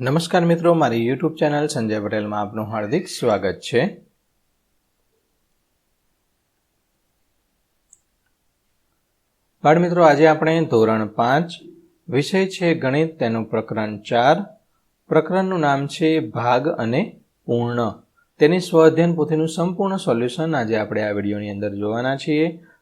નમસ્કાર મિત્રો, મારી યુટ્યુબ ચેનલ સંજય પટેલમાં આપનું હાર્દિક સ્વાગત છે. બાળમિત્રો, આજે આપણે ધોરણ પાંચ, વિષય છે ગણિત, તેનું પ્રકરણ ચાર. પ્રકરણનું નામ છે ભાગ અને પૂર્ણ. તેની સ્વઅધ્યયન પોથીનું સંપૂર્ણ સોલ્યુશન આજે આપણે આ વિડીયોની અંદર જોવાના છીએ.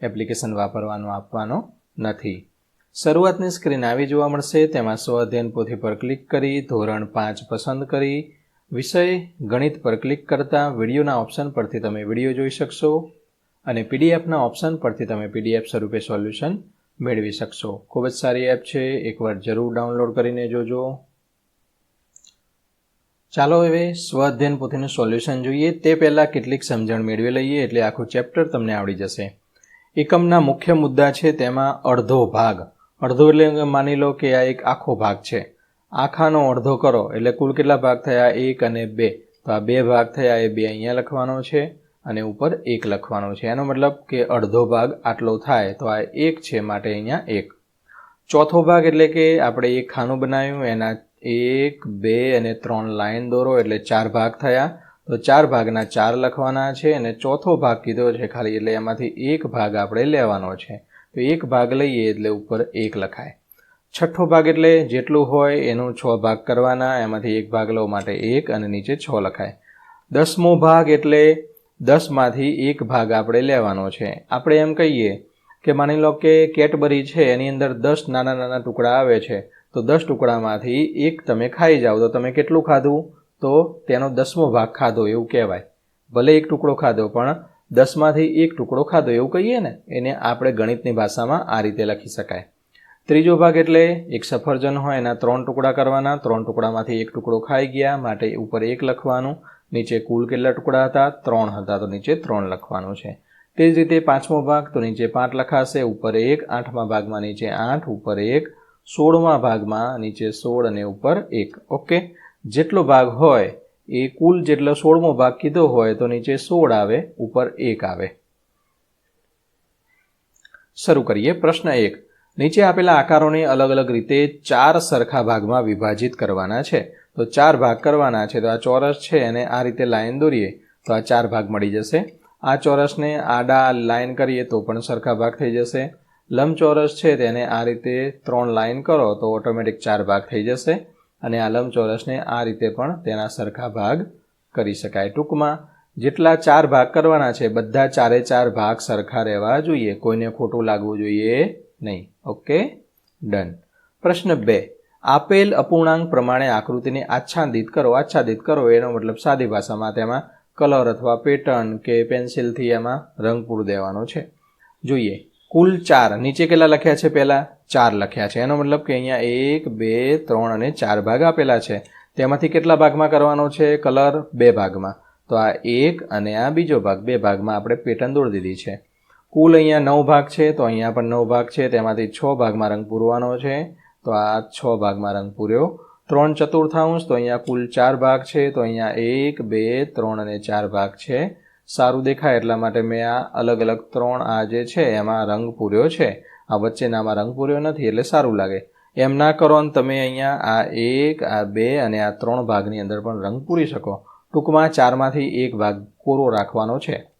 એપ્લિકેશન વાપરવાનો, આપવાનો નથી. શરૂઆતની સ્ક્રીન આવી જોવા મળશે. તેમાં સ્વ અધ્યયન પોથી પર ક્લિક કરી, ધોરણ પાંચ પસંદ કરી, વિષય ગણિત પર ક્લિક કરતાં વિડીયોના ઓપ્શન પરથી તમે વીડિયો જોઈ શકશો અને પીડીએફના ઓપ્શન પરથી તમે પીડીએફ સ્વરૂપે સોલ્યુશન મેળવી શકશો. ખૂબ જ સારી એપ છે. એકવાર જરૂર ડાઉનલોડ કરીને જોજો. ચાલો હવે સ્વ અધ્યયન પોથીનું સોલ્યુશન જોઈએ. તે પહેલાં કેટલીક સમજણ મેળવી લઈએ એટલે આખું ચેપ્ટર તમને આવડી જશે. એકમના મુખ્ય મુદ્દા છે તેમાં અડધો ભાગ. અડધો એટલે માની લો કે આ એક આખો ભાગ છે. આખાનો અડધો કરો એટલે કુલ કેટલા ભાગ થયા? એક અને બે. તો આ બે ભાગ થયા એ બે અહીંયા લખવાનો છે અને ઉપર એક લખવાનો છે. એનો મતલબ કે અડધો ભાગ આટલો થાય તો આ એક છે માટે અહીંયા એક. ચોથો ભાગ એટલે કે આપણે એક ખાનું બનાવ્યું. એના એક, બે અને ત્રણ લાઈન દોરો એટલે ચાર ભાગ થયા. તો ચાર ભાગના ચાર લખવાના છે અને ચોથો ભાગ કીધો છે ખાલી એટલે એમાંથી એક ભાગ આપણે લેવાનો છે. તો એક ભાગ લઈએ એટલે ઉપર એક લખાય. છઠ્ઠો ભાગ એટલે જેટલું હોય એનું છ ભાગ કરવાના, એમાંથી એક ભાગ લો માટે એક અને નીચે છ લખાય. દસમો ભાગ એટલે દસમાંથી એક ભાગ આપણે લેવાનો છે. આપણે એમ કહીએ કે માની લો કે કેટબરી છે, એની અંદર દસ નાના નાના ટુકડા આવે છે. તો દસ ટુકડામાંથી એક તમે ખાઈ જાઓ, તો તમે કેટલું ખાધું? તો તેનો દસમો ભાગ ખાધો એવું કહેવાય. ભલે એક ટુકડો ખાધો, પણ દસમાંથી એક ટુકડો ખાધો એવું કહીએ ને, એને આપણે ગણિતની ભાષામાં આ રીતે લખી શકાય. ત્રીજો ભાગ એટલે એક સફરજન હોય, એના ત્રણ ટુકડા કરવાના, ત્રણ ટુકડામાંથી એક ટુકડો ખાઈ ગયા, માટે ઉપર એક લખવાનું, નીચે કુલ કેટલા ટુકડા હતા? ત્રણ હતા, તો નીચે ત્રણ લખવાનું છે. તે જ રીતે પાંચમો ભાગ, તો નીચે પાંચ લખાશે, ઉપર એક, આઠમા ભાગમાં નીચે આઠ, ઉપર એક, સોળમા ભાગમાં નીચે સોળ અને ઉપર એક. ઓકે? જેટલો ભાગ હોય, એ કુલ જેટલો સોળમો ભાગ કીધો હોય, તો નીચે સોળ આવે, ઉપર એક આવે. શરૂ કરીએ. પ્રશ્ન એક. નીચે આપેલા આકારોને અલગ અલગ રીતે ચાર સરખા ભાગમાં વિભાજિત કરવાના છે. તો ચાર ભાગ કરવાના છે, તો આ ચોરસ છે એને આ રીતે લાઈન દોરીએ, તો આ ચાર ભાગ મળી જશે. આ ચોરસને આડા લાઈન કરીએ, તો પણ સરખા ભાગ થઈ જશે. લંબચોરસ છે તેને આ રીતે ત્રણ લાઈન કરો, તો ઓટોમેટિક ચાર ભાગ થઈ જશે. અને આ લંબચોરસને આ રીતે પણ તેના સરખા ભાગ કરી શકાય. ટૂંકમાં, જેટલા ચાર ભાગ કરવાના છે, બધા ચારે ચાર ભાગ સરખા રહેવા જોઈએ. કોઈને ખોટું લાગવું જોઈએ નહીં. ઓકે? ડન. પ્રશ્ન બે. આપેલ અપૂર્ણાંક પ્રમાણે આકૃતિને આચ્છાદિત કરો. આચ્છાદિત કરો, એનો મતલબ સાદી ભાષામાં તેમાં કલર અથવા પેટર્ન કે પેન્સિલથી એમાં રંગ પૂર દેવાનો છે. જોઈએ. કુલ ચાર. નીચે કેટલા લખ્યા છે પહેલાં? ચાર લખ્યા છે. એનો મતલબ કે અહીંયા એક, બે, ત્રણ અને ચાર ભાગ આપેલા છે. તેમાંથી કેટલા ભાગમાં કરવાનો છે? કલર બે ભાગમાં. તો આ એક અને આ બીજો ભાગ બે ભાગમાં આપણે પેટર્ન દોડી દીધી છે. કુલ અહીંયા નવ ભાગ છે, તો અહીંયા પણ નવ ભાગ છે. તેમાંથી છ ભાગમાં રંગ પૂરવાનો છે. તો આ છ ભાગમાં રંગ પૂર્યો. ત્રણ ચતુર્થાંશ, તો અહીંયા કુલ ચાર ભાગ છે. તો અહીંયા એક, બે, ત્રણ અને ચાર ભાગ છે. સારું દેખાય એટલા માટે મેં આ અલગ અલગ ત્રણ આ જે છે, એમાં રંગ પૂર્યો છે. આ વચ્ચેનામાં રંગ પૂર્યો નથી એટલે સારું લાગે. એમ ના કરો ને તમે અહીંયા આ એક, આ બે અને આ ત્રણ ભાગની અંદર પણ રંગ પૂરી શકો. ટૂંકમાં ચારમાંથી એક ભાગ કોરો રાખવાનો છે.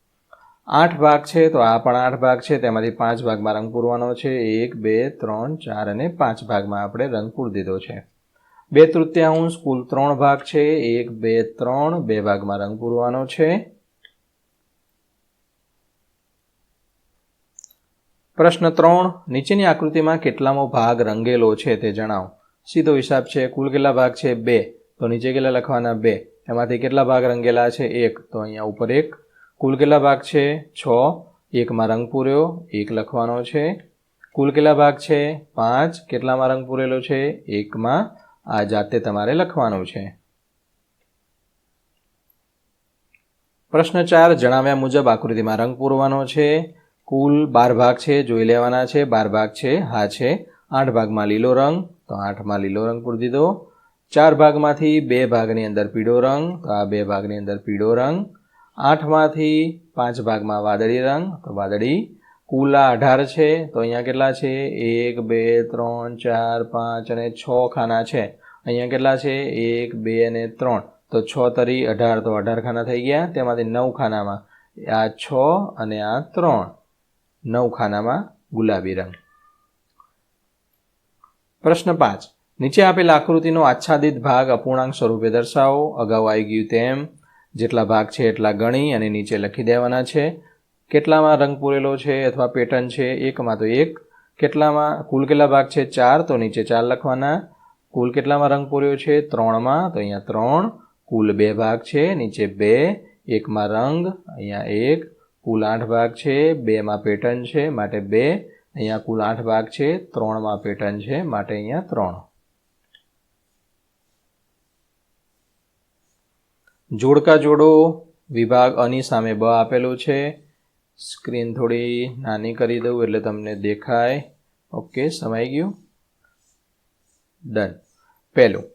આઠ ભાગ છે તો આ પણ આઠ ભાગ છે. તેમાંથી પાંચ ભાગમાં રંગ પૂરવાનો છે. એક, બે, ત્રણ, ચાર અને પાંચ ભાગમાં આપણે રંગ પૂરી દીધો છે. બે તૃતીયાંશ કુલ ત્રણ ભાગ છે. એક, બે, ત્રણ, બે ભાગમાં રંગ પૂરવાનો છે. પ્રશ્ન ત્રણ, નીચેની આકૃતિમાં કેટલામો ભાગ રંગેલો છે તે જણાવો. સીધો હિસાબ છે, કુલ કેટલા ભાગ છે? બે. તો નીચે કેટલા લખવાના? બે. એમાંથી કેટલા ભાગ રંગેલા છે? એક. તો અહીંયા ઉપર એક. કુલ કેટલા ભાગ છે? છ. એકમાં રંગ પૂર્યો. એક લખવાનો છે. કુલ કેટલા ભાગ છે? પાંચ. કેટલામાં રંગ પૂરેલો છે? એકમાં. આ જાતે તમારે લખવાનું છે. પ્રશ્ન ચાર, જણાવ્યા મુજબ આકૃતિમાં રંગ પૂરવાનો છે. કુલ બાર ભાગ છે, જોઈ લેવાના છે, બાર ભાગ છે, હા છે. આઠ ભાગમાં લીલો રંગ, તો આઠમાં લીલો રંગ પૂરી દીધો. ચાર ભાગમાંથી બે ભાગની અંદર પીળો રંગ, તો આ બે ભાગની અંદર પીળો રંગ. આઠમાંથી પાંચ ભાગમાં વાદળી રંગ, તો વાદળી. કુલ અઢાર છે, તો અહીંયા કેટલા છે? એક, બે, ત્રણ, ચાર, પાંચ અને છ ખાના છે. અહીંયા કેટલા છે? એક, બે અને ત્રણ. તો છ તરી અઢાર, તો અઢાર ખાના થઈ ગયા. તેમાંથી નવ ખાનામાં આ છ અને આ ત્રણ. નવ ખાનામાં ગુલાબી રંગ. પ્રશ્ન પાંચ. નીચે આપેલ આકૃતિનો આચ્છાદિત ભાગ અપૂર્ણાંક સ્વરૂપે દર્શાવો. અગાઉ આવી ગયું તેમ, જેટલા ભાગ છે એટલા ગણી અને નીચે લખી દેવાના છે. કેટલામાં રંગ પૂરેલો છે અથવા પેટર્ન છે એકમાં તો એક. કેટલામાં કુલ કેટલા ભાગ છે ચાર તો નીચે ચાર લખવાના. કુલ કેટલામાં રંગ પૂર્યો છે ત્રણમાં તો અહીંયા ત્રણ. કુલ બે ભાગ છે નીચે બે. એકમાં રંગ, અહીંયા એક. કુલ આઠ ભાગ છે, બેમાં પેટર્ન છે, માટે બે. અહીંયા કુલ આઠ ભાગ છે, ત્રણમાં પેટર્ન છે, માટે અહીંયા ત્રણ. જોડકા જોડો, વિભાગ અની સામે બ આપેલું છે. સ્ક્રીન થોડી નાની કરી દઉં એટલે તમને દેખાય. ઓકે સમાઈ ગયું. ડન. પહેલું.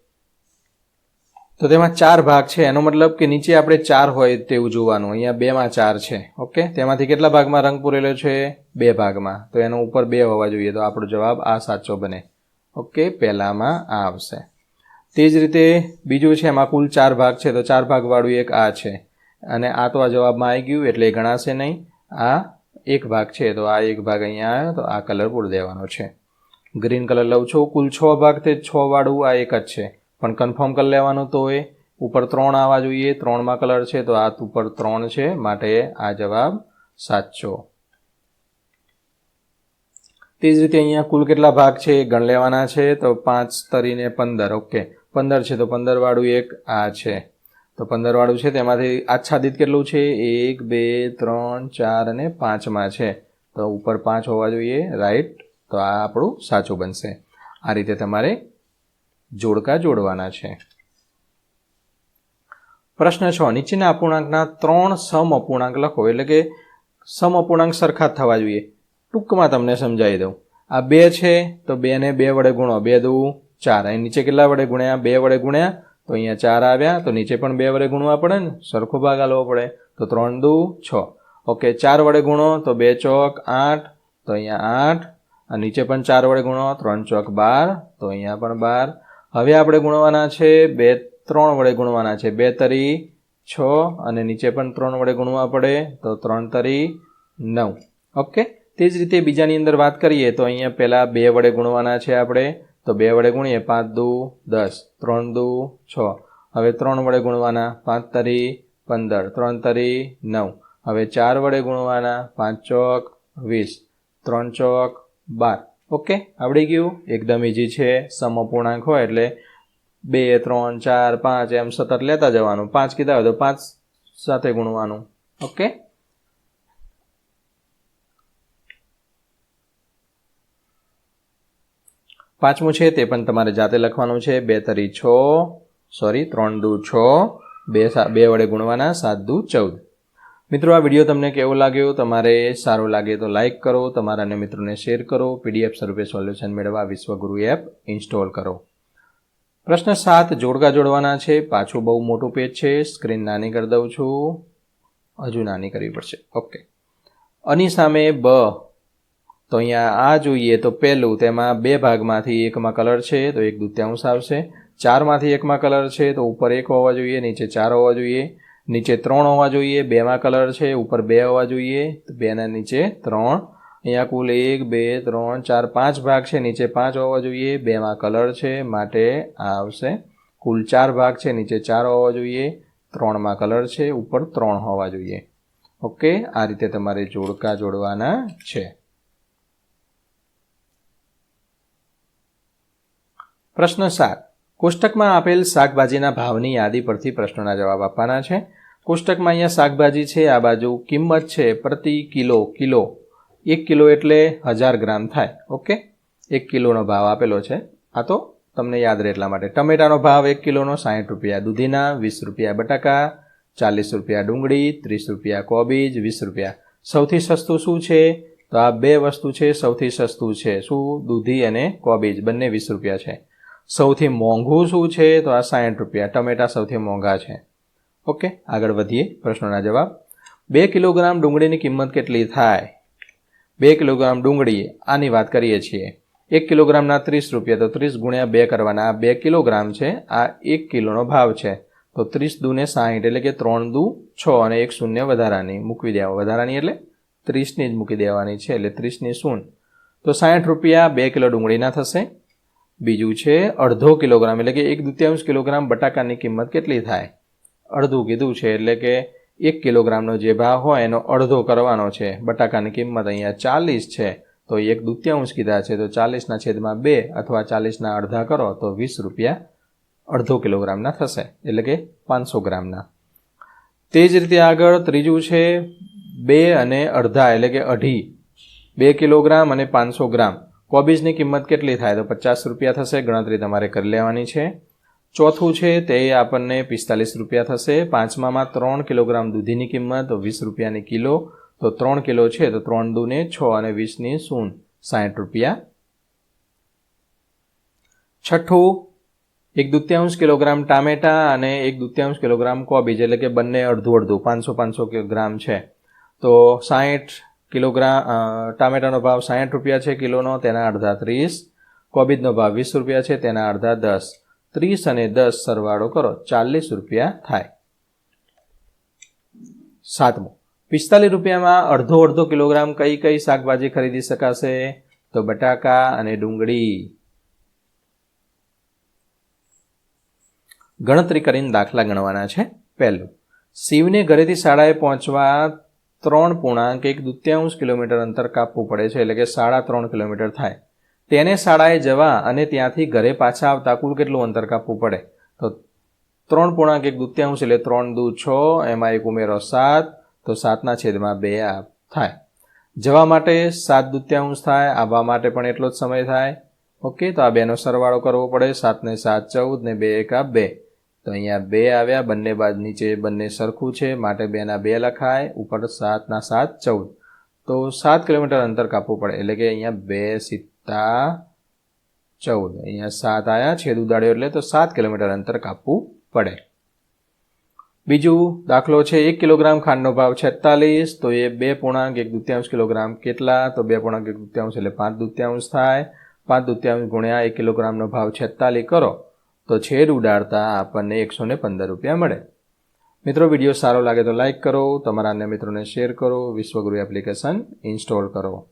તો તેમાં ચાર ભાગ છે. એનો મતલબ કે નીચે આપણે ચાર હોય તેવું જોવાનું. અહીંયા બેમાં ચાર છે. ઓકે? તેમાંથી કેટલા ભાગમાં રંગ પૂરેલો છે? બે ભાગમાં. તો એનો ઉપર બે હોવા જોઈએ. તો આપણો જવાબ આ સાચો બને. ઓકે? પહેલામાં આ આવશે. તે જ રીતે બીજું છે, એમાં કુલ ચાર ભાગ છે. તો ચાર ભાગવાળું એક આ છે. અને આ તો આ જવાબમાં આવી ગયું એટલે ગણાશે નહીં. આ એક ભાગ છે. તો આ એક ભાગ અહીંયા આવ્યો. તો આ કલર પૂર દેવાનો છે. ગ્રીન કલર લઉં છું. કુલ છ ભાગ તે છ વાળું આ એક જ છે. પણ કન્ફર્મ કરી લેવાનું તો એ ઉપર ત્રણ આવવા જોઈએ. ત્રણમાં કલર છે તો આ ઉપર ત્રણ છે. માટે આ જવાબ સાચો. તે જ રીતે અહીંયા કુલ કેટલા ભાગ છે એ ગણ લેવાના છે. તો પાંચ તરીને પંદર. ઓકે પંદર છે તો પંદરવાળું એક આ છે. તો પંદરવાળું છે તેમાંથી આચ્છાદિત કેટલું છે? એક, બે, ત્રણ, ચાર અને પાંચમાં છે. તો ઉપર પાંચ હોવા જોઈએ. રાઈટ તો આ આપણું સાચું બનશે. આ રીતે તમારે જોડકા જોડવાના છે. પ્રશ્ન છ, નીચેના અપૂર્ણાંકના ત્રણ સમ અપૂર્ણાંક લખો, એટલે કે સમ અપૂર્ણાંક સરખા થવા જોઈએ. ટૂંકમાં તમને સમજાવી દઉં. આ બે છે, તો બેને બે વડે ગુણો, બે દઉં ચાર. અહીં નીચે કેટલા વડે ગુણ્યા? બે વડે ગુણ્યા, તો અહીંયા ચાર આવ્યા, તો નીચે પણ બે વડે ગુણવા પડે ને? સરખો ભાગ આલવો પડે. તો ત્રણ દુ છ. ઓકે, ચાર વડે ગુણો, તો બે ચોક આઠ, તો અહીંયા આઠ. આ નીચે પણ ચાર વડે ગુણો, ત્રણ ચોક બાર, તો અહીંયા પણ બાર. હવે આપણે ગુણવાના છે બે, ત્રણ વડે ગુણવાના છે. બે તરી છ અને નીચે પણ ત્રણ વડે ગુણવા પડે, તો ત્રણ તરી નવ. ઓકે? તે જ રીતે બીજાની અંદર વાત કરીએ તો અહીંયા પહેલાં બે વડે ગુણવાના છે આપણે. તો બે વડે ગુણીએ પાંચ દુ દસ. ત્રણ દુ છ. હવે ત્રણ વડે ગુણવાના પાંચ તરી પંદર. ત્રણ તરી નવ. હવે ચાર વડે ગુણવાના પાંચ ચોક વીસ. ત્રણ ચોક બાર. ઓકે, આવડી ગયું? એકદમ ઇઝી છે. સમઅપૂર્ણાંક હોય એટલે બે, ત્રણ, ચાર, પાંચ, એમ સતત લેતા જવાનું. પાંચ કીધા હોય તો પાંચ સાથે ગુણવાનું. ઓકે? પાંચમું છે તે પણ તમારે જાતે લખવાનું છે. બે તરી છ સોરી ત્રણ દુ છ, બે બે વડે ગુણવાના સાત દુ ચૌદ. મિત્રો, આ વીડિયો તમને કેવો લાગ્યો? તમારે સારો લાગે તો લાઇક કરો તમારા અને મિત્રોને શેર કરો, પીડીએફ સ્વરૂપે સોલ્યુશન મેળવવા વિશ્વગુરુ એપ ઇન્સ્ટોલ કરો. પ્રશ્ન સાત, જોડકા જોડવાના છે. પાછું બહુ મોટું પેજ છે. સ્ક્રીન નાની કરી દઉં છું. હજુ નાની કરવી પડશે. ઓકે. આની સામે બ. તો અહીંયા આ જોઈએ તો પહેલું, તેમાં બે ભાગમાંથી એકમાં કલર છે, તો એક દૂત્યાંશ આવશે. ચારમાંથી એકમાં કલર છે, તો ઉપર એક હોવા જોઈએ, નીચે ચાર હોવા જોઈએ. નીચે ત્રણ હોવા જોઈએ, બેમાં કલર છે, ઉપર બે હોવા જોઈએ, તો બેના નીચે ત્રણ. અહીંયા કુલ એક, બે, ત્રણ, ચાર, પાંચ ભાગ છે, નીચે પાંચ હોવા જોઈએ, બેમાં કલર છે, માટે આ આવશે. કુલ ચાર ભાગ છે, નીચે ચાર હોવા જોઈએ, ત્રણમાં કલર છે, ઉપર ત્રણ હોવા જોઈએ. ઓકે, આ રીતે તમારે જોડકા જોડવાના છે. પ્રશ્ન સાત. કોષ્ટકમાં આપેલ શાકભાજીના ભાવની યાદી પરથી પ્રશ્નોના જવાબ આપવાના છે. કોષ્ટકમાં અહીંયા શાકભાજી છે, આ બાજુ કિંમત છે પ્રતિ કિલો કિલો. એક કિલો એટલે હજાર ગ્રામ થાય, ઓકે? એક કિલોનો ભાવ આપેલો છે. આ તો તમને યાદ રહે એટલા માટે. ટમેટાનો ભાવ એક કિલોનો સાહીઠ રૂપિયા, દૂધીના વીસ રૂપિયા બટાકા, ચાલીસ રૂપિયા ડુંગળી, ત્રીસ રૂપિયા કોબીજ, વીસ રૂપિયા. સૌથી સસ્તું શું છે? તો આ બે વસ્તુ છે, સૌથી સસ્તું છે. શું? દૂધી અને કોબીજ, બંને વીસ રૂપિયા છે. સૌથી મોંઘું શું છે? તો આ સાઠ રૂપિયા. ટમેટા સૌથી મોંઘા છે. ઓકે, આગળ વધીએ પ્રશ્નોના જવાબ. બે કિલોગ્રામ ડુંગળીની કિંમત કેટલી થાય? બે કિલોગ્રામ ડુંગળી આની વાત કરીએ છીએ. એક કિલોગ્રામના ત્રીસ રૂપિયા, તો ત્રીસ ગુણ્યા બે કરવાના આ બે કિલોગ્રામ છે, આ એક કિલોનો ભાવ છે. તો ત્રીસ દુને સાહીઠ, એટલે કે ત્રણ દુ છ અને એક શૂન્ય વધારાની મૂકવી દેવા, વધારાની એટલે ત્રીસની જ મૂકી દેવાની છે, એટલે ત્રીસની શૂન્ય. તો સાઠ રૂપિયા બે કિલો ડુંગળીના થશે. બીજું છે અડધો કિલોગ્રામ, એટલે કે એક દુત્યાંશ કિલોગ્રામ બટાકાની કિંમત કેટલી થાય? અડધું કીધું છે એટલે કે એક કિલોગ્રામનો જે ભાવ હોય એનો અડધો કરવાનો છે. બટાકાની કિંમત અહીંયા ચાલીસ છે. તો એક દુત્યાંશ કીધા છે. તો ચાલીસના છેદમાં બે અથવા ચાલીસના અડધા કરો તો વીસ રૂપિયા અડધો કિલોગ્રામના થશે. એટલે કે પાંચસો ગ્રામના. તે જ રીતે આગળ ત્રીજું છે બે અને અડધા એટલે કે અઢી. બે કિલોગ્રામ અને પાંચસો ગ્રામ. કોબીજની કિંમત કેટલી થાય? તો પચાસ રૂપિયા થશે. ગણતરી તમારે કરી લેવાની છે. ચોથું છે, તે આપણને પિસ્તાલીસ રૂપિયા થશે. પાંચમામાં ત્રણ કિલોગ્રામ દૂધીની કિંમત વીસ રૂપિયાની કિલો. તો ત્રણ કિલો છે, તો ત્રણ દૂને છ અને વીસની સૂન સાઠ રૂપિયા. છઠ્ઠું, એક દુત્યાંશ કિલોગ્રામ ટામેટા અને એક દુત્યાંશ કિલોગ્રામ કોબીજ એટલે કે બંને અડધું અડધું, પાંચસો પાંચસો ગ્રામ છે. તો સાઠ કિલોગ્રામ ટામેટાનો ભાવ સાઠ રૂપિયા છે કિલોનો, તેના અડધા ત્રીસ. કોબીજનો ભાવ વીસ રૂપિયા છે, તેના અડધા દસ. ત્રીસ અને દસ સરવાળો કરો, ચાલીસ રૂપિયા થાય. સાતમું, પિસ્તાલીસ રૂપિયામાં અડધો અડધો કિલોગ્રામ કઈ કઈ શાકભાજી ખરીદી શકાશે? તો બટાકા અને ડુંગળી. ગણતરી કરીને દાખલા ગણવાના છે. પહેલું, શિવને ઘરેથી શાળાએ પહોંચવા ત્રણ પૂર્ણાંક એક દુત્યાંશ કિલોમીટર અંતર કાપવું પડે છે, એટલે કે સાડા ત્રણ કિલોમીટર થાય. તેને શાળાએ જવા અને ત્યાંથી ઘરે પાછા આવતા કુલ કેટલું અંતર કાપવું પડે? તો ત્રણ પૂર્ણાંક એક દુત્યાંશ એટલે ત્રણ દુ છ, એમાં એક ઉમેરો સાત, તો સાતના છેદમાં બે આ થાય. જવા માટે સાત દુત્યાંશ થાય, આવવા માટે પણ એટલો જ સમય થાય. ઓકે, તો આ બેનો સરવાળો કરવો પડે. સાતને સાત ચૌદ ને બે એક આ બે. તો અહીંયા બે આવ્યા, બંને બાદ નીચે બંને સરખું છે. માટે બેના બે લખાય, ઉપર સાતના સાત ચૌદ. તો સાત કિલોમીટર અંતર કાપવું પડે. એટલે કે અહીંયા બે સિત્તા ચૌદ. અહીંયા સાત આવ્યા છેદ ઉદાડ્યો એટલે તો સાત કિલોમીટર અંતર કાપવું પડે. બીજું દાખલો છે, એક કિલોગ્રામ ખાંડનો ભાવ છેતાલીસ, તો એ બે પૂર્ણાંક, એક દુત્યાંશ કિલોગ્રામ કેટલા? તો બે પૂર્ણાંક, એક દુત્યાંશ એટલે પાંચ દુત્યાંશ થાય. પાંચ દુત્યાંશ ગુણ્યા એક કિલોગ્રામનો ભાવ છેતાલીસ કરો, તો છેદ ઉડાડતા આપણને એકસો ને પંદર રૂપિયા મળે. મિત્રો, વીડિયો સારો લાગે તો લાઇક કરો, તમારા અન્ય મિત્રોને શેર કરો, વિશ્વગુરુ એપ્લિકેશન ઇન્સ્ટોલ કરો.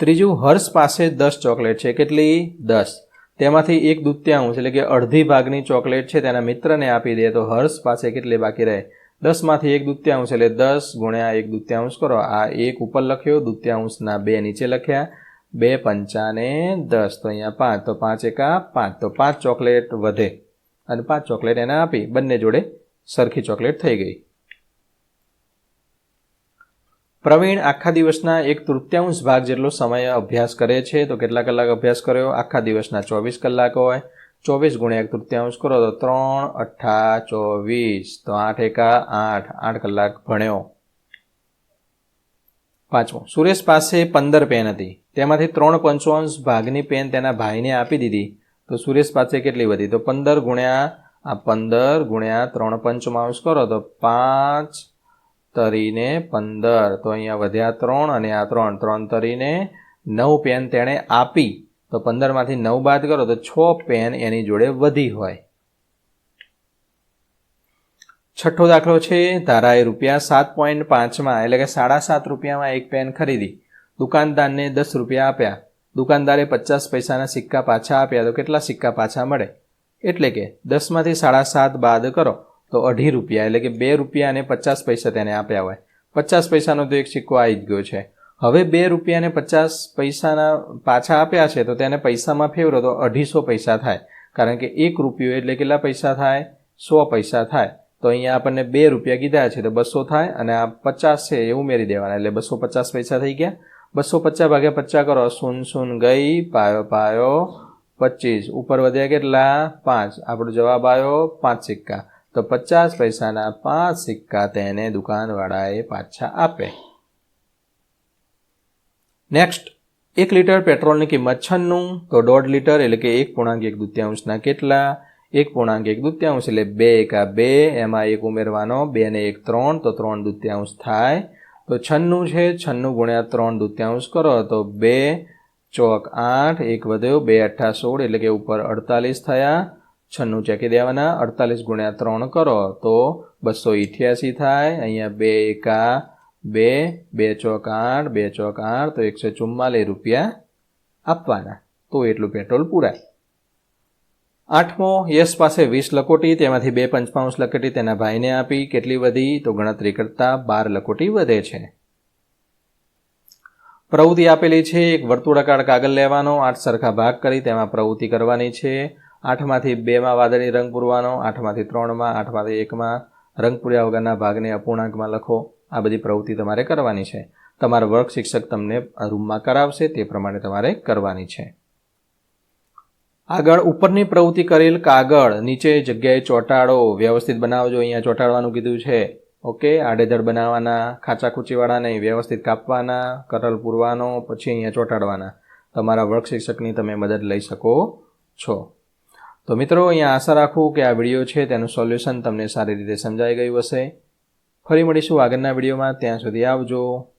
ત્રીજું, હર્ષ પાસે દસ ચોકલેટ છે. કેટલી? દસ. તેમાંથી એક દૂત્યાંશ, એટલે કે અડધી ભાગની ચોકલેટ છે તેના મિત્રને આપી દે, તો હર્ષ પાસે કેટલી બાકી રહે? દસમાંથી એક દૂત્યાંશ, એટલે દસ ગુણ્યા એક દૂત્યાંશ કરો. આ એક ઉપર લખ્યો, દુત્યાંશના બે નીચે લખ્યા. બે પંચાને દસ, તો અહીંયા પાંચ, તો પાંચ એકા પાંચ, તો પાંચ ચોકલેટ વધે. અને પાંચ ચોકલેટ એને આપી. બંને જોડે સરખી ચોકલેટ થઈ ગઈ. પ્રવીણ આખા દિવસના એક તૃતીયાંશ ભાગ જેટલો સમય અભ્યાસ કરે છે, તો કેટલા કલાક અભ્યાસ કર્યો? આખા દિવસના ચોવીસ કલાક હોય. ચોવીસ ગુણ્યા એક તૃતીયાંશ કરો તો ત્રણ અઠ્ઠા ચોવીસ. તો આઠ એકા આઠ આઠ કલાક ભણ્યો. પાંચમો. સુરેશ પાસે પંદર પેન હતી. તેમાંથી ત્રણ પંચોંશ ભાગની પેન તેના ભાઈને આપી દીધી. તો સુરેશ પાસે કેટલી વધી તો પંદર ગુણ્યા, આ પંદર ગુણ્યા ત્રણ પંચમાંશ કરો તો પાંચ તરીને પંદર. તો અહીંયા વધ્યા ત્રણ અને આ ત્રણ. ત્રણ તરીને નવ પેન તેણે આપી. તો પંદરમાંથી નવ બાદ કરો તો છ પેન એની જોડે વધી હોય. છઠ્ઠો દાખલો છે, ધારાએ રૂપિયા સાત પોઈન્ટ પાંચમાં, એટલે કે સાડા સાત રૂપિયામાં એક પેન ખરીદી. દુકાનદારને દસ રૂપિયા આપ્યા. દુકાનદારે પચાસ પૈસાના સિક્કા પાછા આપ્યા. તો કેટલા સિક્કા પાછા મળે? એટલે કે દસમાંથી સાડા સાત બાદ કરો. તો અઢી રૂપિયા, એટલે કે બે રૂપિયા અને પચાસ પૈસા તેને આપ્યા હોય. પચાસ પૈસાનો તો એક સિક્કો આવી ગયો છે. હવે બે રૂપિયા અને પચાસ પૈસાના પાછા આપ્યા છે, તો તેને પૈસામાં ફેવરો, તો અઢીસો પૈસા થાય. કારણ કે એક રૂપિયો એટલે કેટલા પૈસા થાય? સો પૈસા થાય. તો અહીંયા આપણને બે રૂપિયા કીધા છે, તો બસો થાય અને આ પચાસ છે, એ ઉમેરી દેવાના. એટલે બસો પચાસ પૈસા થઈ ગયા. બસો પચાસ ભાગ્યા પચાસ કરો સૂન સૂન ગઈ, પાયો પાયો પચીસ. ઉપર વધ્યા કેટલા? પાંચ. આપણો જવાબ આવ્યો પાંચ સિક્કા. તો પચાસ પૈસાના પાંચ સિક્કા તેને દુકાનવાળાએ પાછા આપે. નેક્સ્ટ એક લીટર પેટ્રોલની કિંમત છન્નું, તો દોઢ લીટર એટલે કે એક પૂર્ણાંક એક દુત્યાંશના કેટલા? એક પૂર્ણાંક એક દુત્યાંશ એટલે બે એકા બે, એમાં એક ઉમેરવાનો બે ને એક ત્રણ, તો ત્રણ દુત્યાંશ થાય. તો છન્નું છે, છન્નું ગુણ્યા ત્રણ દુત્યાંશ કરો, તો બે ચોક આઠ, એક વધ્યો બે અઠ્ઠા સોળ એટલે કે ઉપર અડતાલીસ થયા. છન્નું ચેકી દેવાના, અડતાલીસ ગુણ્યા ત્રણ કરો, તો બસો ઇઠ્યાસી થાય. અહીંયા બે એકા, બે બે ચોક આઠ, બે ચોક આઠ, તો એકસો ચુમ્માલીસ રૂપિયા આપવાના. તો એટલું પેટ્રોલ પૂરાય. આઠમો, યશ પાસે વીસ લકોટી તેમાંથી બે પંચપાઉન્સ લકોટી તેના ભાઈને આપી. કેટલી વધી? તો ગણતરી કરતા બાર લકોટી વધે છે. પ્રવૃત્તિ આપેલી છે. એક વર્તુળાકાર કાગળ લેવાનો. આઠ સરખા ભાગ કરી, તેમાં પ્રવૃત્તિ કરવાની છે. આઠમાંથી બેમાં વાદળી રંગ પૂરવાનો, આઠમાંથી ત્રણમાં, આઠમાંથી એકમાં રંગ પૂર્યા વગરના ભાગને અપૂર્ણાંકમાં લખો. આ બધી પ્રવૃત્તિ તમારે કરવાની છે. તમારા વર્ગ શિક્ષક તમને રૂમમાં કરાવશે, તે પ્રમાણે તમારે કરવાની છે. આગળ ઉપરની પ્રવૃત્તિ કરેલ કાગળ, નીચે જગ્યાએ ચોંટાડો. વ્યવસ્થિત બનાવજો, અહીંયા ચોંટાડવાનું કીધું છે. ઓકે, આડેધડ બનાવવાના, ખાચા ખૂચીવાળા વ્યવસ્થિત કાપવાના, કરલ પૂરવાનો, પછી અહીંયા ચોંટાડવાના. તમારા વર્ગ શિક્ષકની તમે મદદ લઈ શકો છો. તો મિત્રો, અહીંયા આશા રાખું કે આ વીડિયો છે તેનું સોલ્યુશન તમને સારી રીતે સમજાઈ ગયું હશે. ફરી મળીશું આગળના વિડીયોમાં. ત્યાં સુધી આવજો.